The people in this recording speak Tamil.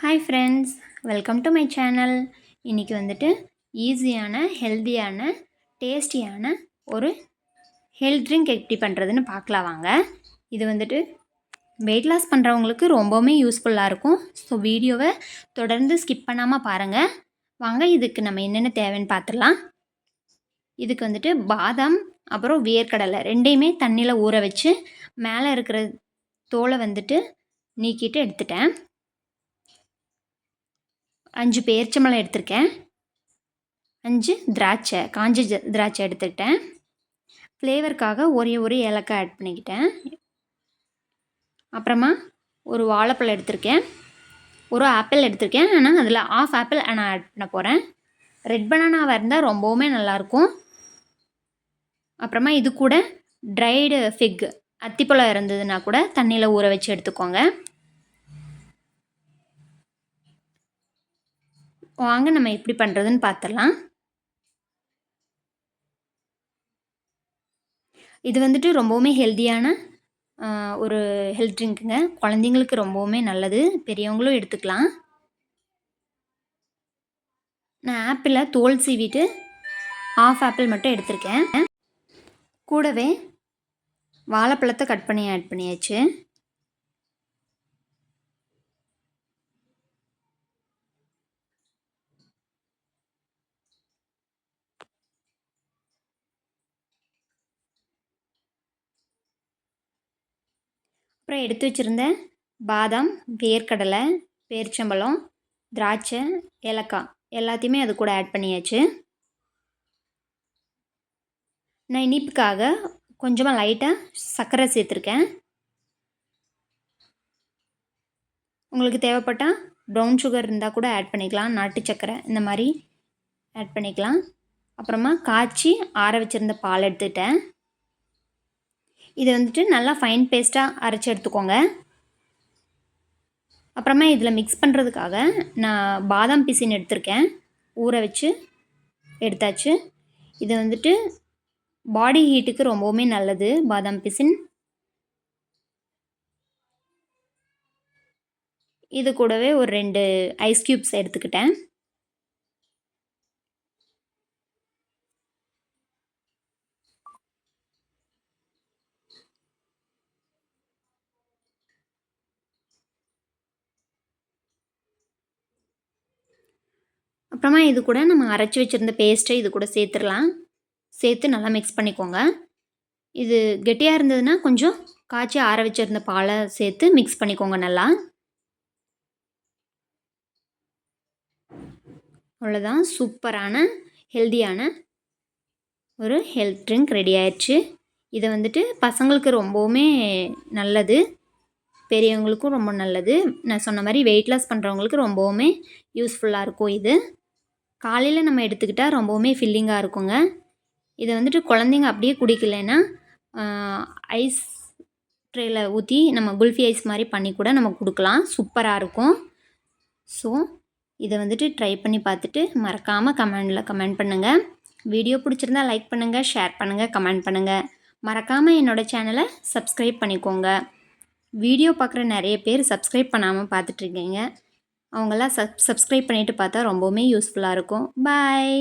Hi friends welcome to my channel இன்றைக்கி வந்துட்டு ஈஸியான ஹெல்த்தியான டேஸ்டியான ஒரு ஹெல்த் ட்ரிங்க் எப்படி பண்ணுறதுன்னு பார்க்கலாம் வாங்க. இது வந்துட்டு வெயிட் லாஸ் பண்ணுறவங்களுக்கு ரொம்பவுமே யூஸ்ஃபுல்லாக இருக்கும். ஸோ வீடியோவை தொடர்ந்து ஸ்கிப் பண்ணாமல் பாருங்கள் வாங்க இதுக்கு நம்ம என்னென்ன தேவைன்னு பார்த்துடலாம். இதுக்கு வந்துட்டு பாதாம் அப்புறம் வேர்க்கடலை ரெண்டையுமே தண்ணியில் ஊற வச்சு மேலே இருக்கிற தோலை வந்துட்டு நீக்கிட்டு எடுத்துட்டேன். அஞ்சு பேரிச்சம்பழம் எடுத்திருக்கேன். அஞ்சு திராட்சை காஞ்ச ஜ திராட்சை எடுத்துக்கிட்டேன். ஃப்ளேவருக்காக ஒரே ஒரு ஏலக்காய் ஆட் பண்ணிக்கிட்டேன். அப்புறமா ஒரு வாழைப்பழம் எடுத்திருக்கேன். ஒரு ஆப்பிள் எடுத்திருக்கேன். ஆனால் அதில் ஆஃப் ஆப்பிள் நான் ஆட் பண்ண போகிறேன் ரெட் பனானாவாக இருந்தால் ரொம்பவுமே நல்லாயிருக்கும் அப்புறமா இது கூட ட்ரைடு ஃபிக் அத்திப்பழம் இருந்ததுன்னா கூட தண்ணியில் ஊற வச்சு எடுத்துக்கோங்க. வாங்க நம்ம எப்படி பண்ணுறதுன்னு பார்த்துடலாம் இது வந்துட்டு ரொம்பவுமே ஹெல்த்தியான ஒரு ஹெல்த் ட்ரிங்க்குங்க குழந்தைங்களுக்கு ரொம்பவுமே நல்லது. பெரியவங்களும் எடுத்துக்கலாம். நான் ஆப்பிளை தோல் சீவிட்டு ஆஃப் ஆப்பிள் மட்டும் எடுத்திருக்கேன். கூடவே வாழைப்பழத்தை கட் பண்ணி ஆட் பண்ணியாச்சு. அப்புறம் எடுத்து வச்சுருந்த பாதாம் வேர்க்கடலை பேரிச்சம்பழம் திராட்சை ஏலக்காய் எல்லாத்தையுமே அது கூட ஆட் பண்ணியாச்சு. நான் இனிப்புக்காக கொஞ்சமாக லைட்டாக சர்க்கரை சேர்த்துருக்கேன். உங்களுக்கு தேவைப்பட்டால் ப்ரௌன் சுகர் இருந்தால் கூட ஆட் பண்ணிக்கலாம். நாட்டு சர்க்கரை இந்த மாதிரி ஆட் பண்ணிக்கலாம். அப்புறமா காய்ச்சி ஆற வச்சுருந்த பால் எடுத்துட்டேன். இதை வந்துட்டு நல்லா ஃபைன் பேஸ்ட்டாக அரைச்சி எடுத்துக்கோங்க. அப்புறமா இதில் மிக்ஸ் பண்ணுறதுக்காக நான் பாதாம் பிசின் எடுத்திருக்கேன். ஊற வச்சு எடுத்தாச்சு. இது வந்துட்டு பாடி ஹீட்டுக்கு ரொம்பவுமே நல்லது பாதாம் பிசின். இது கூடவே ஒரு ரெண்டு ஐஸ் க்யூப்ஸ் எடுத்துக்கிட்டேன். அப்புறமா இது கூட நம்ம அரைச்சி வச்சுருந்த பேஸ்ட்டை இது கூட சேர்த்துடலாம். சேர்த்து நல்லா மிக்ஸ் பண்ணிக்கோங்க. இது கெட்டியாக இருந்ததுன்னா கொஞ்சம் காய்ச்சி ஆற வச்சுருந்த பாலை சேர்த்து மிக்ஸ் பண்ணிக்கோங்க நல்லா. அவ்வளோதான் சூப்பரான ஹெல்த்தியான ஒரு ஹெல்த் ட்ரிங்க் ரெடி ஆயிடுச்சு. இதை வந்துட்டு பசங்களுக்கு ரொம்பவுமே நல்லது. பெரியவங்களுக்கும் ரொம்ப நல்லது. நான் சொன்ன மாதிரி வெயிட் லாஸ் பண்ணுறவங்களுக்கு ரொம்பவுமே யூஸ்ஃபுல்லாக இருக்கும் இது. காலையில் நம்ம எடுத்துக்கிட்டால் ரொம்பவுமே ஃபில்லிங்காக இருக்குங்க. இதை வந்துட்டு குழந்தைங்க அப்படியே குடிக்கலைன்னா ஐஸ் ட்ரேயில் ஊற்றி நம்ம குல்ஃபி ஐஸ் மாதிரி பண்ணி கூட நம்ம கொடுக்கலாம். சூப்பராக இருக்கும். ஸோ இதை வந்துட்டு ட்ரை பண்ணி பார்த்துட்டு மறக்காமல் கமெண்டில் கமெண்ட் பண்ணுங்கள் வீடியோ பிடிச்சிருந்தா லைக் பண்ணுங்கள் ஷேர் பண்ணுங்கள் கமெண்ட் பண்ணுங்கள் மறக்காமல் என்னோடய சேனலை சப்ஸ்கிரைப் பண்ணிக்கோங்க. வீடியோ பார்க்குற நிறைய பேர் சப்ஸ்கிரைப் பண்ணாமல் பார்த்துட்ருக்கீங்க அவங்களாம் சப் சப்ஸ்கிரைப் பண்ணிவிட்டு பார்த்தா ரொம்பவுமே யூஸ்ஃபுல்லாக இருக்கும். பாய்